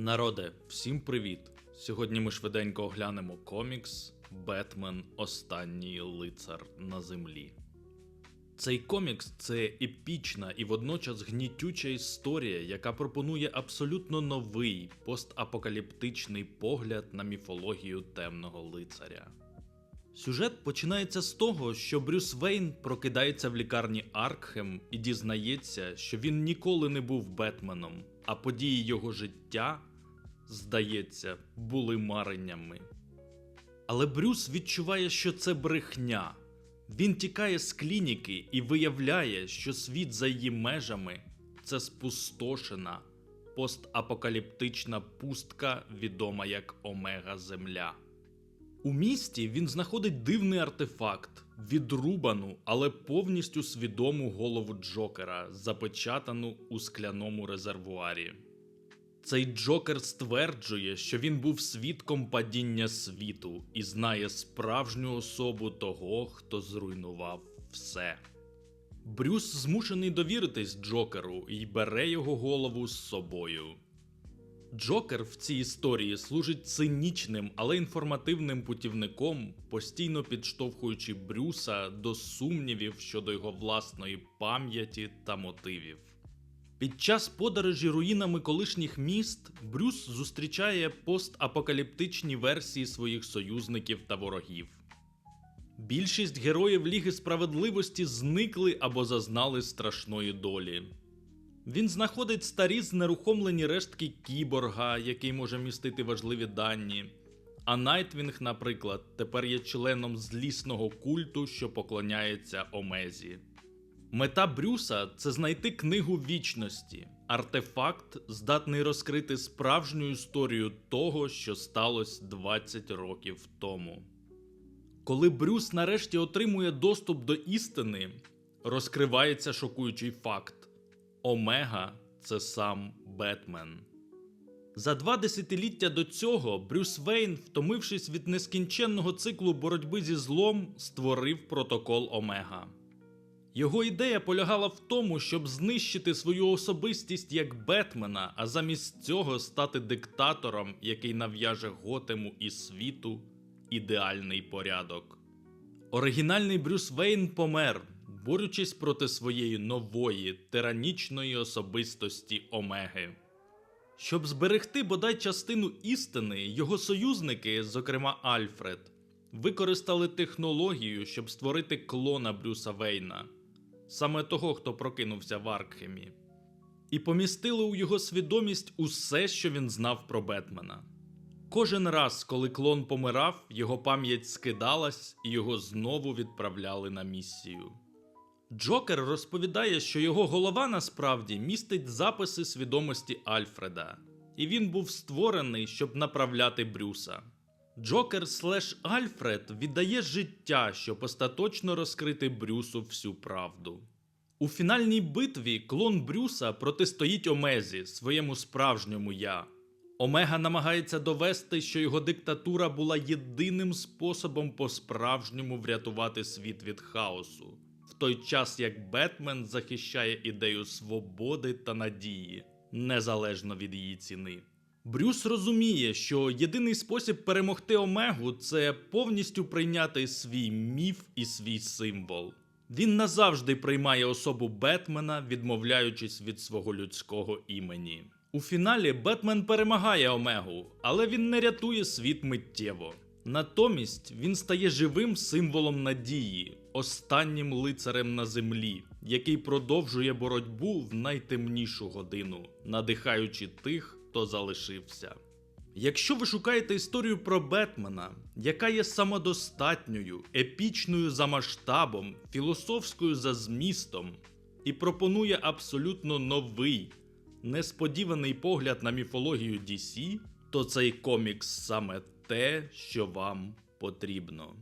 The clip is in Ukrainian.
Народе, всім привіт! Сьогодні ми швиденько оглянемо комікс Бетмен Останній лицар на землі. Цей комікс це епічна і водночас гнітюча історія, яка пропонує абсолютно новий постапокаліптичний погляд на міфологію темного лицаря. Сюжет починається з того, що Брюс Вейн прокидається в лікарні Аркхем і дізнається, що він ніколи не був Бетменом, а події його життя, здається, були мареннями. Але Брюс відчуває, що це брехня. Він тікає з клініки і виявляє, що світ за її межами це спустошена постапокаліптична пустка, відома як Омега Земля. У місті він знаходить дивний артефакт, відрубану, але повністю свідому голову Джокера, запечатану у скляному резервуарі. Цей Джокер стверджує, що він був свідком падіння світу і знає справжню особу того, хто зруйнував все. Брюс змушений довіритись Джокеру і бере його голову з собою. Джокер в цій історії служить цинічним, але інформативним путівником, постійно підштовхуючи Брюса до сумнівів щодо його власної пам'яті та мотивів. Під час подорожі руїнами колишніх міст Брюс зустрічає постапокаліптичні версії своїх союзників та ворогів. Більшість героїв Ліги справедливості зникли або зазнали страшної долі. Він знаходить старі знерухомлені рештки кіборга, який може містити важливі дані. А Найтвінг, наприклад, тепер є членом злісного культу, що поклоняється Омезі. Мета Брюса це знайти книгу вічності, артефакт, здатний розкрити справжню історію того, що сталося 20 років тому. Коли Брюс нарешті отримує доступ до істини, розкривається шокуючий факт: Омега це сам Бетмен. За два десятиліття до цього Брюс Вейн, втомившись від нескінченного циклу боротьби зі злом, створив протокол Омега. Його ідея полягала в тому, щоб знищити свою особистість як Бетмена, а замість цього стати диктатором, який нав'яже Готему і світу ідеальний порядок. Оригінальний Брюс Вейн помер, борючись проти своєї нової тиранічної особистості Омеги. Щоб зберегти бодай частину істини, його союзники, зокрема Альфред, використали технологію, щоб створити клона Брюса Вейна, саме того, хто прокинувся в Аркхемі, і помістили у його свідомість усе, що він знав про Бетмена. Кожен раз, коли клон помирав, його пам'ять скидалась і його знову відправляли на місію. Джокер розповідає, що його голова насправді містить записи свідомості Альфреда, і він був створений, щоб направляти Брюса. Джокер слеш Альфред віддає життя, щоб остаточно розкрити Брюсу всю правду. У фінальній битві клон Брюса протистоїть Омезі, своєму справжньому я. Омега намагається довести, що його диктатура була єдиним способом по-справжньому врятувати світ від хаосу, в той час як Бетмен захищає ідею свободи та надії, незалежно від її ціни. Брюс розуміє, що єдиний спосіб перемогти Омегу це повністю прийняти свій міф і свій символ. Він назавжди приймає особу Бетмена, відмовляючись від свого людського імені. У фіналі Бетмен перемагає Омегу, але він не рятує світ миттєво. Натомість він стає живим символом надії, останнім лицарем на землі, який продовжує боротьбу в найтемнішу годину, надихаючи тих, хто залишився. Якщо ви шукаєте історію про Бетмена, яка є самодостатньою, епічною за масштабом, філософською за змістом, і пропонує абсолютно новий, несподіваний погляд на міфологію DC, то цей комікс саме те, що вам потрібно.